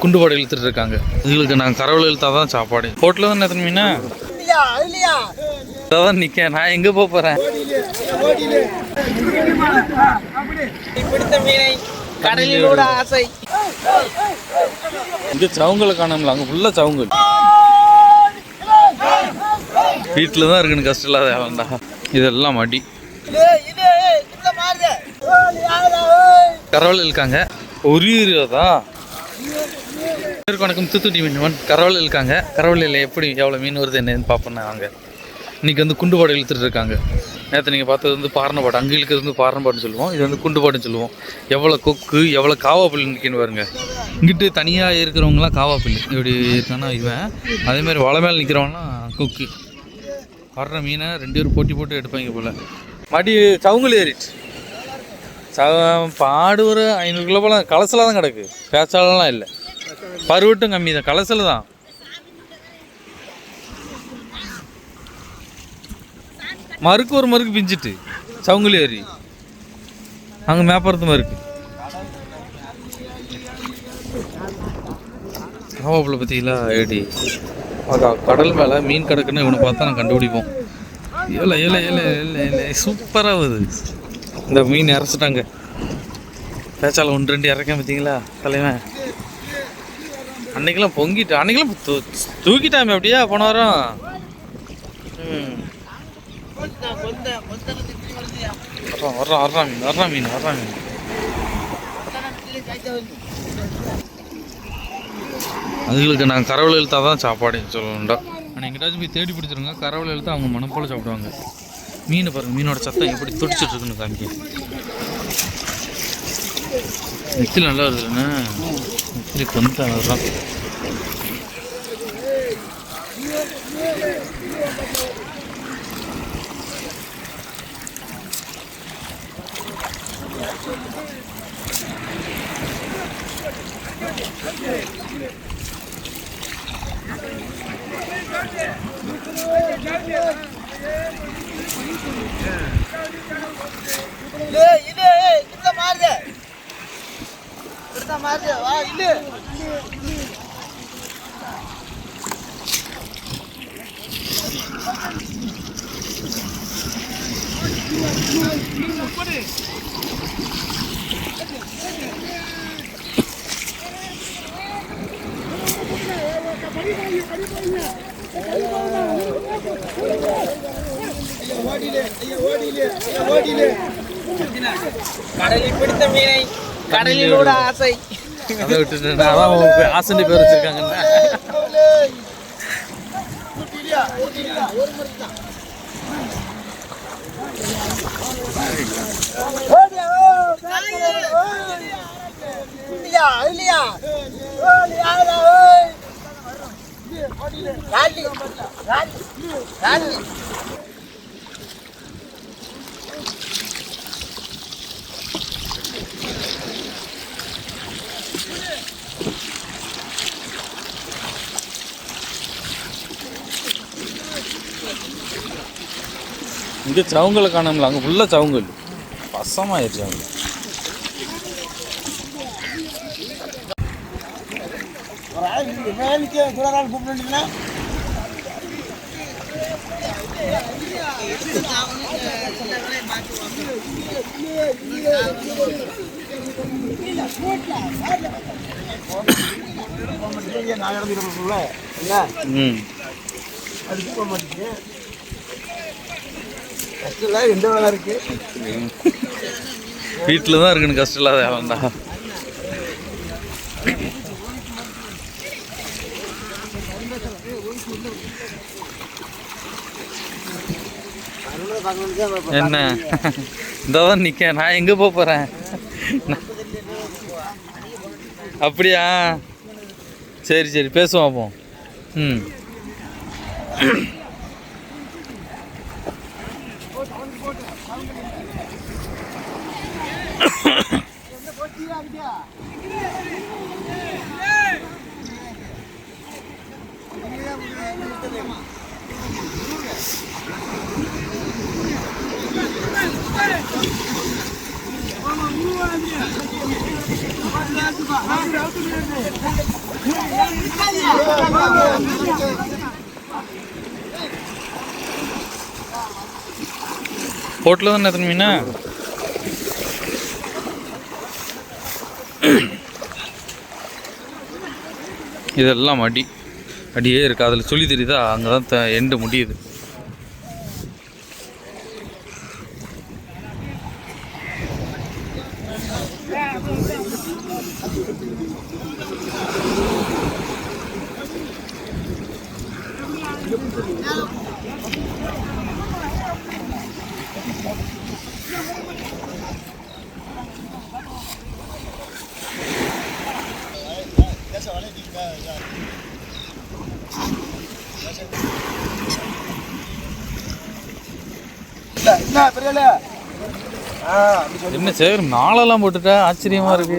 குண்டு பாடு இழுத்துட்டு இருக்காங்க இதுகளுக்கு நான் கரவல் இழுத்தா தான் சாப்பாடு ஹோட்டலில் தான் எத்தனை மீனா? தான் நிற்க நான் எங்கே போக போகிறேன் பிடித்த மீனை கடலிலோட ஆசை. இங்கே சவுங்களை காணோம்ல அங்கே ஃபுல்லாக சவுங்கள் வீட்டில் தான் இருக்குன்னு கஷ்டம் இல்லாத இதெல்லாம் மடி கரவல் இருக்காங்க. ஒரு வணக்கம். தூத்துக்குடி மீன் கரவல் இருக்காங்க. கரவலையில் எப்படி எவ்வளோ மீன் வருது என்னன்னு பார்ப்போம் வாங்க இன்றைக்கி வந்து குண்டுபாடு இழுத்துட்டு இருக்காங்க. நேற்று நீங்கள் பார்த்தது வந்து பாரணப்பாடு அங்கே இழுக்கிறது வந்து பாரணப்பாடுன்னு சொல்லுவோம். இது வந்து குண்டுபாடுன்னு சொல்லுவோம். எவ்வளோ கொக்கு எவ்வளோ காவாப்புல் நிற்கின்னு பாருங்க. இங்கிட்டு தனியாக இருக்கிறவங்களாம் காவாப்புல் இப்படி இருக்கானா இவன். அதேமாதிரி வலை மேலே நிற்கிறவங்களாம் கொக்கு. வர்ற மீனை ரெண்டு பேரும் போட்டி போட்டு எடுப்பாங்க போல். மடி சவுங்கல் ஏறிச்சு ச பாடு ஒரு ஐநூறு கிலோ போல கலசில் தான் கிடக்கு. பேச்சாலெலாம் இல்லை. பருவட்டும் கம்மி தான் கலசில் தான் மறுக்கு ஒரு மறுக்கு பிஞ்சிட்டு. சவுங்குலி ஏரி அங்கே மேப்பரத்து மறுக்கு. காவாப்பில் பார்த்தீங்களா ஏடி? அக்கா கடல் மேலே மீன் கிடக்குன்னு இவனை பார்த்தா நான் கண்டுபிடிப்போம். இல்லை இல்லை ஏல இல்லை இல்லை சூப்பராகுது இந்த மீன் இறச்சிட்டாங்க. பேச்சால் ஒன்று ரெண்டு இறக்க பார்த்தீங்களா தலைவன்? அன்னைக்கெல்லாம் பொங்கிட்டு அன்னைக்கெல்லாம் தூ தூக்கிட்டாமே அப்படியா போன வாரம். வர்றான் வர்றான் வர்றான் மீன் வர்றான் மீன் வர்றா மீன். அதுகளுக்கு நான் கரவல் எழுத்தா தான் சாப்பாடு சொல்லணும்டா. ஆனால் எங்கிட்டாச்சும் போய் தேடி பிடிச்சிருங்க. கரவல் எழுத்து அவங்க மனம் போல சாப்பிடுவாங்க. மீனை பாருங்க மீனோட சத்தம் எப்படி துடிச்சிட்டு இருக்குன்னு காமிக்க நெத்தில நல்லா வருதுண்ணா நெத்திலி கொஞ்சம் வர்றான் கடலில் பிடித்த மீனை கடலிலோட ஆசை. அதை விட்டுட்டு அதான் ஆசண்டி பேர் வச்சிருக்காங்கண்ணா இங்கே சவுங்களை காணோம்ல அங்கே ஃபுல்லாக சவுங்கல். பசமாயிருச்சு அவங்க. எந்த வேலை இருக்கு வீட்டில் தான் இருக்குன்னு கஷ்டம் இல்லாத வேண்டாம் என்ன? இந்த தான் நிற்க நான் எங்கே போக போகிறேன் அப்படியா? சரி சரி பேசுவோம் அப்போ. ம். போட்டில் தான் எத்தனை மீனா? இதெல்லாம் அடி. அடியே இருக்குது. அதில் சொல்லி தெரியுதா? அங்கே தான் எண்டு முடியுது. என்ன பெரியல? நாளெல்லாம் என்ன போட்டுட்டா ஆச்சரியமா இருக்கு.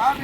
आप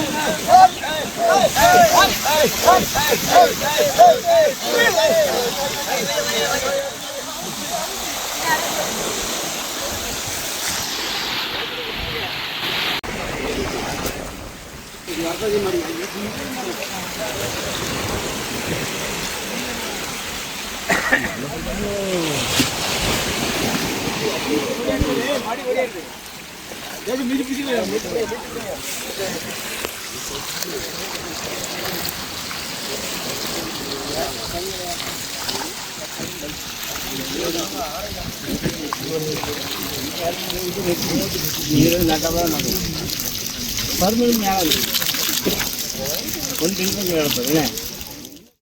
பார்த்துட்டு ஆ நிர்வாகம் எடுத்துடலாம் ஆமாண்ணா இதுக்கு கரைக்கிட்டு அப்படியே ஆ அடிச்சாடுறான் பரவாயில்ல இதெல்லாம் மீன் பருமன் மேலே ஒன்று கிலோ கிடப்பது